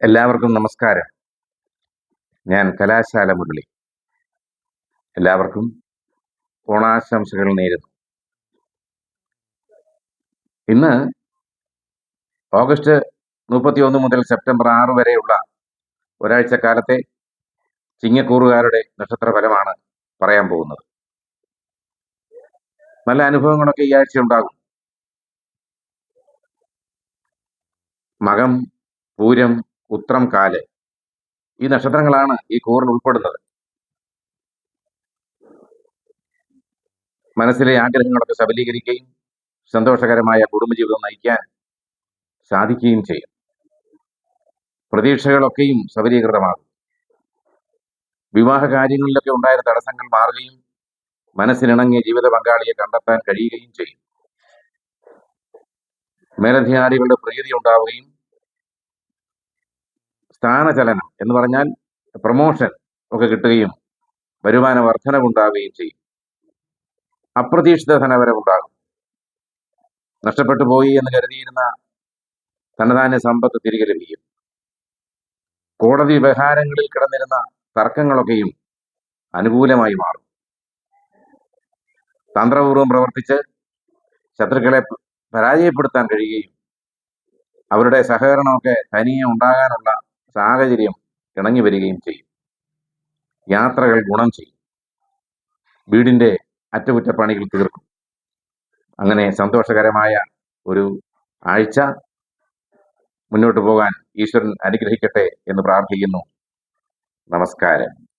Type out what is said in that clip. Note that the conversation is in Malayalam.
എല്ലാവർക്കും നമസ്കാരം. ഞാൻ കലാശാല മുരളി. എല്ലാവർക്കും ഓണാശംസകൾ നേരുന്നു. ഇന്ന് ഓഗസ്റ്റ് മുപ്പത്തിയൊന്ന് മുതൽ സെപ്റ്റംബർ ആറ് വരെയുള്ള ഒരാഴ്ച കാലത്തെ ചിങ്ങക്കൂറുകാരുടെ നക്ഷത്ര ഫലമാണ് പറയാൻ പോകുന്നത്. നല്ല അനുഭവങ്ങളൊക്കെ ഈ ആഴ്ച ഉണ്ടാകും. മകം പൂരം ഉത്രം കാൽ. ഈ നക്ഷത്രങ്ങളാണ് ഈ കൂറിൽ ഉൾപ്പെടുന്നത്. മനസ്സിലെ ആഗ്രഹങ്ങളൊക്കെ സബലീകരിക്കുകയും സന്തോഷകരമായ കുടുംബജീവിതം നയിക്കാൻ സാധിക്കുകയും ചെയ്യും. പ്രതീക്ഷകളൊക്കെയും സബലീകൃതമാകും. വിവാഹ കാര്യങ്ങളിലൊക്കെ ഉണ്ടായിരുന്ന തടസ്സങ്ങൾ മാറുകയും മനസ്സിനിണങ്ങിയ ജീവിത പങ്കാളിയെ കണ്ടെത്താൻ കഴിയുകയും ചെയ്യും. മേലധികാരികളുടെ പ്രീതി ഉണ്ടാവുകയും സ്ഥാനചലനം എന്ന് പറഞ്ഞാൽ പ്രൊമോഷൻ ഒക്കെ കിട്ടുകയും വരുമാന വർധനവുണ്ടാവുകയും ചെയ്യും. അപ്രതീക്ഷിത ധനവരവുണ്ടാകും. നഷ്ടപ്പെട്ടു പോയി എന്ന് കരുതിയിരുന്ന ധനധാന്യ സമ്പത്ത് തിരികെ ലഭിക്കും. കോടതി വ്യവഹാരങ്ങളിൽ കിടന്നിരുന്ന തർക്കങ്ങളൊക്കെയും അനുകൂലമായി മാറും. തന്ത്രപൂർവം പ്രവർത്തിച്ച് ശത്രുക്കളെ പരാജയപ്പെടുത്താൻ കഴിയുകയും അവരുടെ സഹകരണമൊക്കെ തനിയെ ഉണ്ടാകാനുള്ള സാഹചര്യം ഇണങ്ങി വരികയും ചെയ്യും. യാത്രകൾ ഗുണം ചെയ്യും. വീടിന്റെ അറ്റകുറ്റപ്പണികൾ തീർക്കും. അങ്ങനെ സന്തോഷകരമായ ഒരു ആഴ്ച മുന്നോട്ട് പോകാൻ ഈശ്വരൻ അനുഗ്രഹിക്കട്ടെ എന്ന് പ്രാർത്ഥിക്കുന്നു. നമസ്കാരം.